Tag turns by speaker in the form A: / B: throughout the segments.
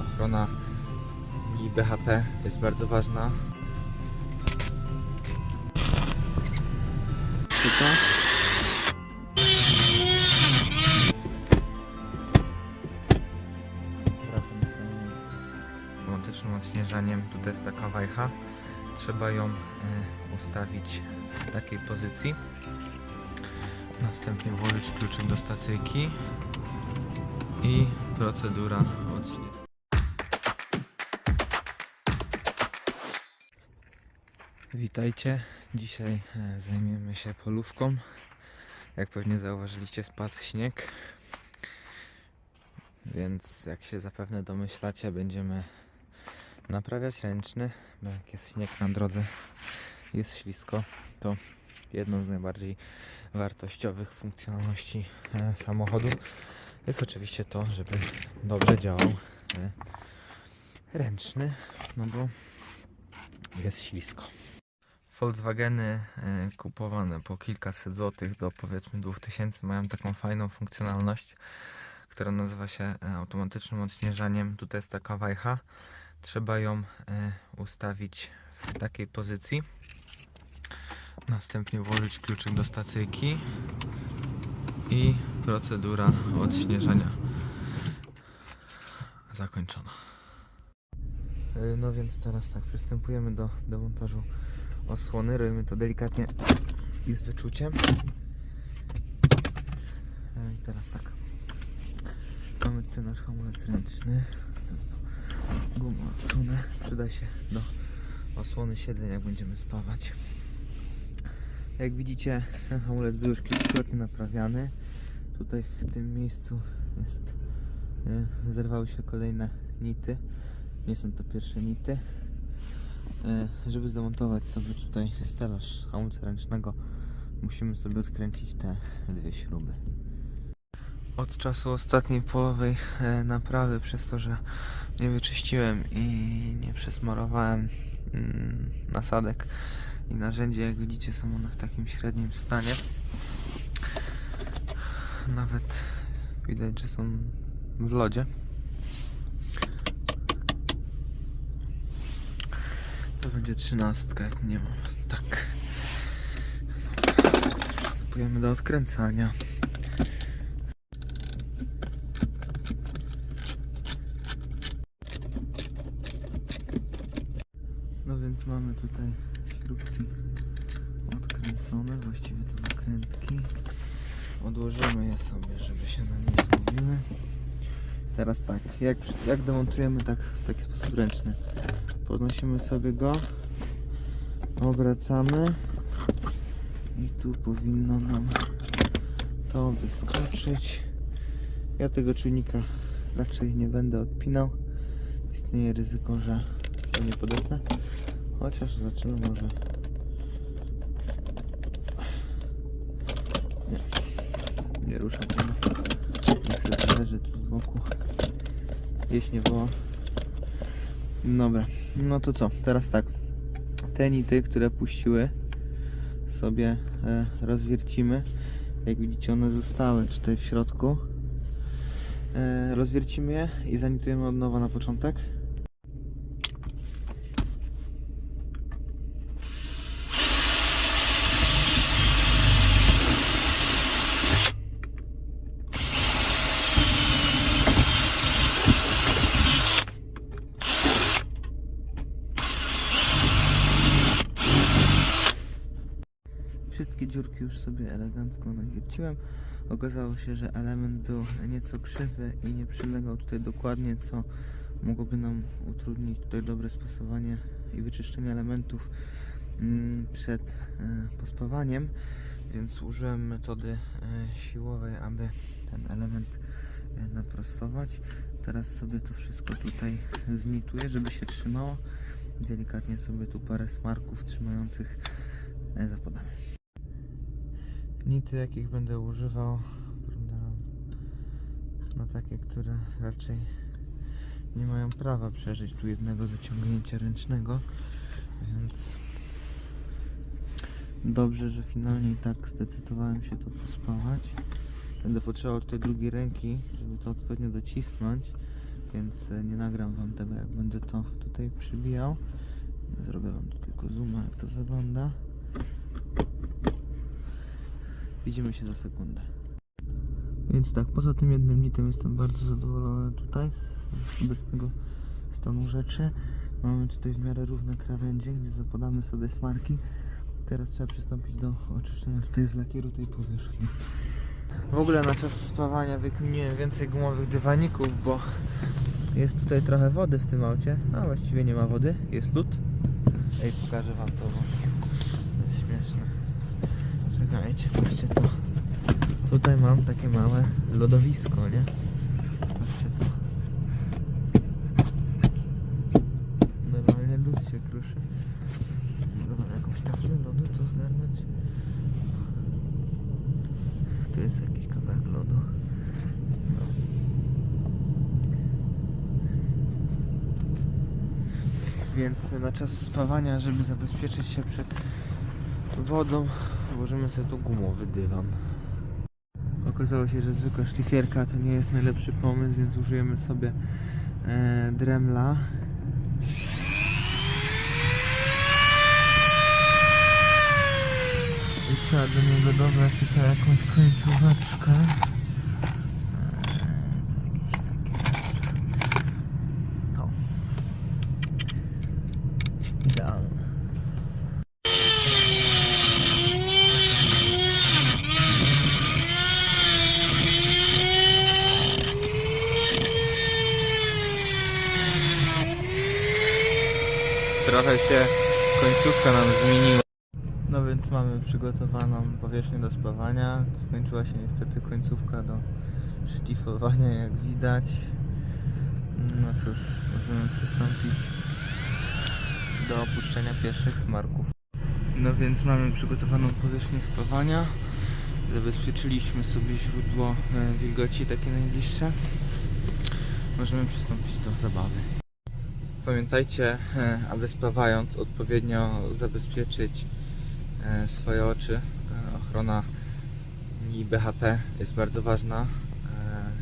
A: Ochrona i BHP jest bardzo ważna. Czy to? Automatycznym odśnieżaniem tutaj jest taka wajcha. Trzeba ją e, ustawić w takiej pozycji. Następnie włożyć kluczyk do stacyjki i procedura odśnieżania. Witajcie. Dzisiaj e, zajmiemy się polówką. Jak pewnie zauważyliście, spadł śnieg. Więc jak się zapewne domyślacie, będziemy naprawiać ręczny, bo jak jest śnieg na drodze, jest ślisko, to jedną z najbardziej wartościowych funkcjonalności e, samochodu jest oczywiście to, żeby dobrze działał e, ręczny, no bo jest ślisko. Volkswageny e, kupowane po kilkaset złotych do powiedzmy 2000 mają taką fajną funkcjonalność, która nazywa się automatycznym odśnieżaniem. Tutaj jest taka wajcha. Trzeba ją ustawić w takiej pozycji. Następnie włożyć kluczyk do stacyjki i procedura odśnieżania zakończona. E, No więc teraz tak, przystępujemy do demontażu osłony. Robimy to delikatnie i z wyczuciem. E, I teraz tak. Mamy tutaj nasz hamulec ręczny. Gumę odsunę. Przyda się do osłony siedzeń, jak będziemy spawać. Jak widzicie, ten hamulec był już kilkukrotnie naprawiany. Tutaj w tym miejscu jest e, zerwały się kolejne nity. Nie są to pierwsze nity. E, Żeby zamontować sobie tutaj stelaż hamulca ręcznego, musimy sobie odkręcić te dwie śruby. Od czasu ostatniej polowej e, naprawy, przez to, że nie wyczyściłem i nie przesmarowałem mm, nasadek i narzędzi, jak widzicie, są one w takim średnim stanie. Nawet widać, że są w lodzie. To będzie trzynastka, jak nie mam. Tak. Przystępujemy do odkręcania. No więc mamy tutaj śrubki odkręcone, właściwie to nakrętki. Odłożymy je sobie, żeby się nam nie zgubiły. Teraz tak, jak, jak demontujemy tak w taki sposób ręczny? Podnosimy sobie go, obracamy i tu powinno nam to wyskoczyć. Ja tego czujnika raczej nie będę odpinał. Istnieje ryzyko, że to nie podepnę. Chociaż zobaczymy może. Nie, nie rusza tego. Niech leży tu z boku. Jeśli nie woła. Dobra, no to co? Teraz tak. Te nity, które puściły, sobie e, rozwiercimy. Jak widzicie, one zostały tutaj w środku. E, rozwiercimy je i zanitujemy od nowa na początek. Dziurki już sobie elegancko nawierciłem. Okazało się, że element był nieco krzywy i nie przylegał tutaj dokładnie, co mogłoby nam utrudnić tutaj dobre spasowanie i wyczyszczenie elementów mm, przed e, pospawaniem, więc użyłem metody e, siłowej, aby ten element e, naprostować. Teraz sobie to wszystko tutaj znituję, żeby się trzymało. Delikatnie sobie tu parę smarków trzymających zapodamy. Nity jakich będę używał na takie, które raczej nie mają prawa przeżyć tu jednego zaciągnięcia ręcznego, więc dobrze, że finalnie i tak zdecydowałem się to pospawać. Będę potrzebował tutaj drugiej ręki, żeby to odpowiednio docisnąć, więc e, nie nagram wam tego jak będę to tutaj przybijał. Zrobię wam tu tylko zooma jak to wygląda. Widzimy się za sekundę. Więc tak, poza tym jednym nitem jestem bardzo zadowolony tutaj z obecnego stanu rzeczy. Mamy tutaj w miarę równe krawędzie, gdzie zapodamy sobie smarki. Teraz trzeba przystąpić do oczyszczenia tutaj z lakieru tej powierzchni. W ogóle na czas spawania wykminiłem więcej gumowych dywaników, bo jest tutaj trochę wody w tym aucie. A właściwie nie ma wody, jest lód. Ej, pokażę wam to, bo jest śmieszne. Czekajcie, patrzcie to. Tutaj mam takie małe lodowisko, nie? Patrzcie to. Normalnie lód się kruszy. Wam jakąś taflę lodu tu zgarnąć? Tu jest jakiś kawałek lodu. Więc na czas spawania, żeby zabezpieczyć się przed wodą, włożymy sobie tu gumowy dywan. Okazało się, że zwykła szlifierka to nie jest najlepszy pomysł, więc użyjemy sobie e, Dremla. I trzeba do niego dobrać tutaj jakąś końcóweczkę. Eee, to jakieś takie To. Idealne. Trochę się końcówka nam zmieniła. No więc mamy przygotowaną powierzchnię do spawania. Skończyła się niestety końcówka do szlifowania, jak widać. No cóż, możemy przystąpić do opuszczenia pierwszych smarków. No więc mamy przygotowaną powierzchnię spawania. Zabezpieczyliśmy sobie źródło e, wilgoci, takie najbliższe. Możemy przystąpić do zabawy. Pamiętajcie, e, aby spawając odpowiednio zabezpieczyć e, swoje oczy. E, Ochrona i BHP jest bardzo ważna. E,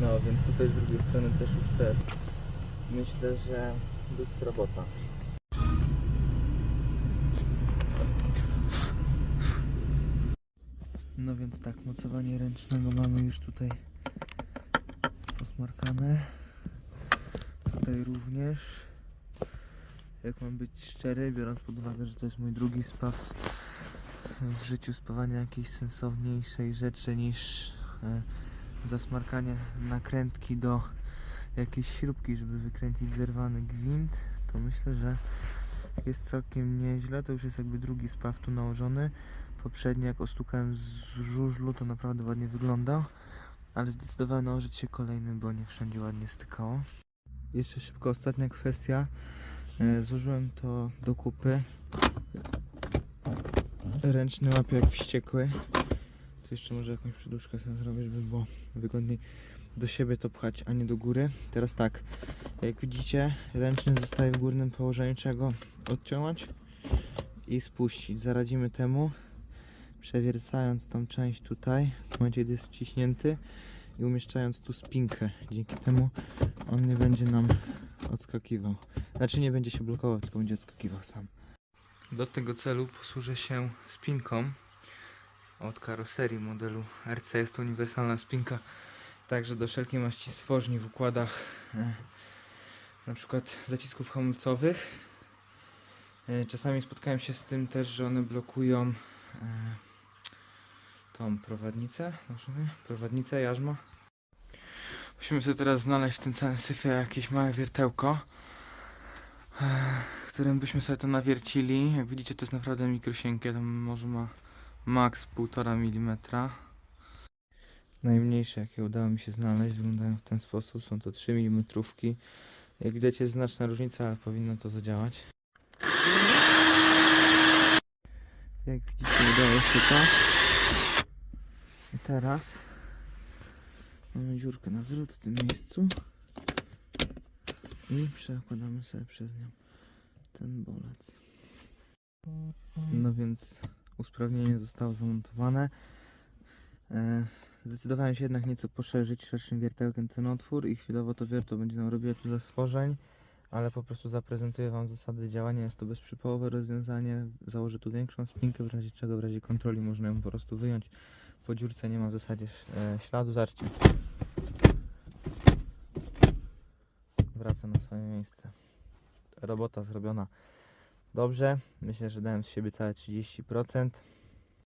A: No, więc tutaj z drugiej strony też już ser. Myślę, że luks robota. No więc tak, mocowanie ręcznego mamy już tutaj posmarkane. Tutaj również. Jak mam być szczery, biorąc pod uwagę, że to jest mój drugi spaw w życiu spawania jakiejś sensowniejszej rzeczy niż e, zasmarkanie nakrętki do jakiejś śrubki, żeby wykręcić zerwany gwint, to myślę, że jest całkiem nieźle. To już jest jakby drugi spaw tu nałożony. Poprzedni jak ostukałem z żużlu, to naprawdę ładnie wyglądał, ale zdecydowałem nałożyć się kolejny, bo nie wszędzie ładnie stykało. Jeszcze szybko ostatnia kwestia. E, Złożyłem to do kupy. Ręczny łapie jak wściekły. Tu jeszcze może jakąś przyduszkę sobie zrobić, żeby było wygodniej do siebie to pchać, a nie do góry. Teraz tak, jak widzicie, ręczny zostaje w górnym położeniu, trzeba go odciąć i spuścić. Zaradzimy temu, przewiercając tą część tutaj, w momencie gdy jest wciśnięty i umieszczając tu spinkę. Dzięki temu on nie będzie nam odskakiwał. Znaczy nie będzie się blokował, tylko będzie odskakiwał sam. Do tego celu posłużę się spinką od karoserii modelu RC. Jest to uniwersalna spinka także do wszelkiej maści stworzni w układach e, na przykład zacisków hamulcowych. E, czasami spotkałem się z tym też, że one blokują e, tą prowadnicę, możemy? prowadnicę jarzma. Musimy sobie teraz znaleźć w tym całym syfie jakieś małe wiertełko, e, którym byśmy sobie to nawiercili. Jak widzicie to jest naprawdę mikrosienkie, to może ma max 1,5 mm. Najmniejsze jakie udało mi się znaleźć wyglądają w ten sposób. Są to 3 mm. Jak widać jest znaczna różnica, ale powinno to zadziałać. Jak widzicie udało się to. I teraz mamy dziurkę na wylot w tym miejscu. I przekładamy sobie przez nią ten bolec. No więc usprawnienie zostało zamontowane. E, Zdecydowałem się jednak nieco poszerzyć szerszym wiertełkiem ten otwór i chwilowo to wiertło będzie nam robiło tu stworzeń, ale po prostu zaprezentuję Wam zasady działania. Jest to bezprzypołowe rozwiązanie. Założę tu większą spinkę, w razie czego, w razie kontroli można ją po prostu wyjąć. Po dziurce nie ma w zasadzie e, śladu. Zobaczcie. Wraca na swoje miejsce. Robota zrobiona dobrze. Myślę, że dałem z siebie całe 30%.